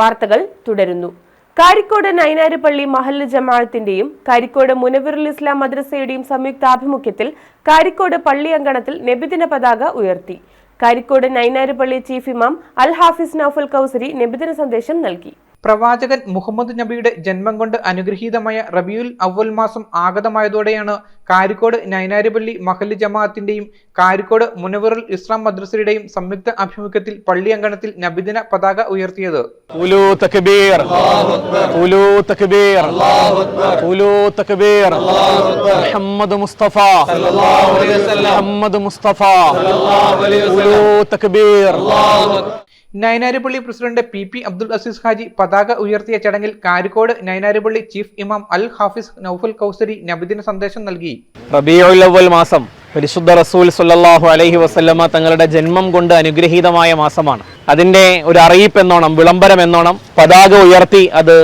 വാർത്തകൾ തുടരുന്നു. കാരിക്കോട് നൈനാരുപള്ളി മഹല്ല് ജമാഅത്തിന്റെയും കാരിക്കോട് മുനവിറുൽ ഇസ്ലാം മദ്രസയുടെയും സംയുക്താഭിമുഖ്യത്തിൽ കാരിക്കോട് പള്ളി അങ്കണത്തിൽ നബിദിന പതാക ഉയർത്തി. കാരിക്കോട് നൈനാരുപള്ളി ചീഫ് ഇമാം അൽ ഹാഫിസ് നൌഫൽ കൌസരി നബിദിന സന്ദേശം നൽകി. പ്രവാചകൻ മുഹമ്മദ് നബിയുടെ ജന്മം കൊണ്ട് അനുഗ്രഹീതമായ റബിയുൽ അവൽ മാസം ആഗതമായതോടെയാണ് കാരിക്കോട് നൈനാരിപ്പള്ളി മഹൽ ജമാഅത്തിന്റെയും കാരിക്കോട് മുനവറുൽ ഇസ്ലാം മദ്രസയുടെയും സംയുക്ത അഭിമുഖ്യത്തിൽ പള്ളി അങ്കണത്തിൽ നബിദിന പതാക ഉയർത്തിയത്. മുഹമ്മദ് മുസ്തഫ. മുഹമ്മദ് മുസ്തഫ. തക്ബീർ. Nainarupalli president P P Abdul Aziz Haji പതാക ഉയർത്തിയ ചടങ്ങിൽ കാരിക്കോട് നൈനാരുപള്ളി ചീഫ് ഇമാം അൽ ഹാഫിസ് നൌഫൽ കൗസരി നബിദിന സന്ദേശം നൽകി. മാസം പരിശുദ്ധ റസൂൽ സുല്ലാഹു അലഹി വസ്ല്ലമ്മ തങ്ങളുടെ ജന്മം കൊണ്ട് അനുഗ്രഹീതമായ മാസമാണ്. അതിന്റെ ഒരു അറിയിപ്പ് എന്നോണം വിളംബരം എന്നോണം പതാക ഉയർത്തി അത്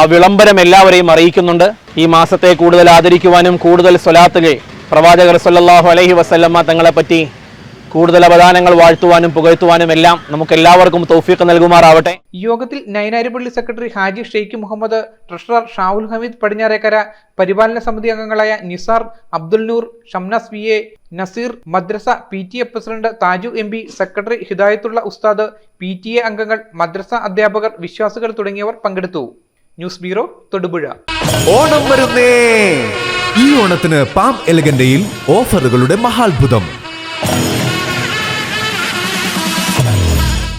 ആ വിളംബരം എല്ലാവരെയും അറിയിക്കുന്നുണ്ട്. ഈ മാസത്തെ കൂടുതൽ ആദരിക്കുവാനും കൂടുതൽ സ്വലാത്തുകൾ പ്രവാചകർ സല്ലാഹു അലഹി വസ്ല്ലമ്മ തങ്ങളെപ്പറ്റി കൂടുതൽ അവദാനങ്ങൾ വാഴ്ത്തുവാനും പുകഴ്ത്തുവാനും എല്ലാം നമുക്ക് എല്ലാവർക്കും തൗഫീഖ് നൽകുമാറാവട്ടെ. യോഗത്തിൽ നൈനാരിപ്പള്ളി സെക്രട്ടറി ഹാജി ഷെയ്ഖ് മുഹമ്മദ് ട്രഷറർ ഷാവുൽ ഹമീദ് പടിഞ്ഞാറേക്കര പരിപാലന സമിതി അംഗങ്ങളായ Nisar Abdul Noor Shamnas V A Naseer madrasa P T A president Thaju M P secretary Hidayathulla ഉസ്താദ് പി ടി എ അംഗങ്ങൾ മദ്രസ അധ്യാപകർ വിശ്വാസികൾ തുടങ്ങിയവർ പങ്കെടുത്തു. News bureau Thodupuzha. ഓണം വരുന്നേ. ഈ ഓണത്തിന് പാം എലഗന്റയിൽ ഓഫറുകളുടെ മഹാത്ഭുതം.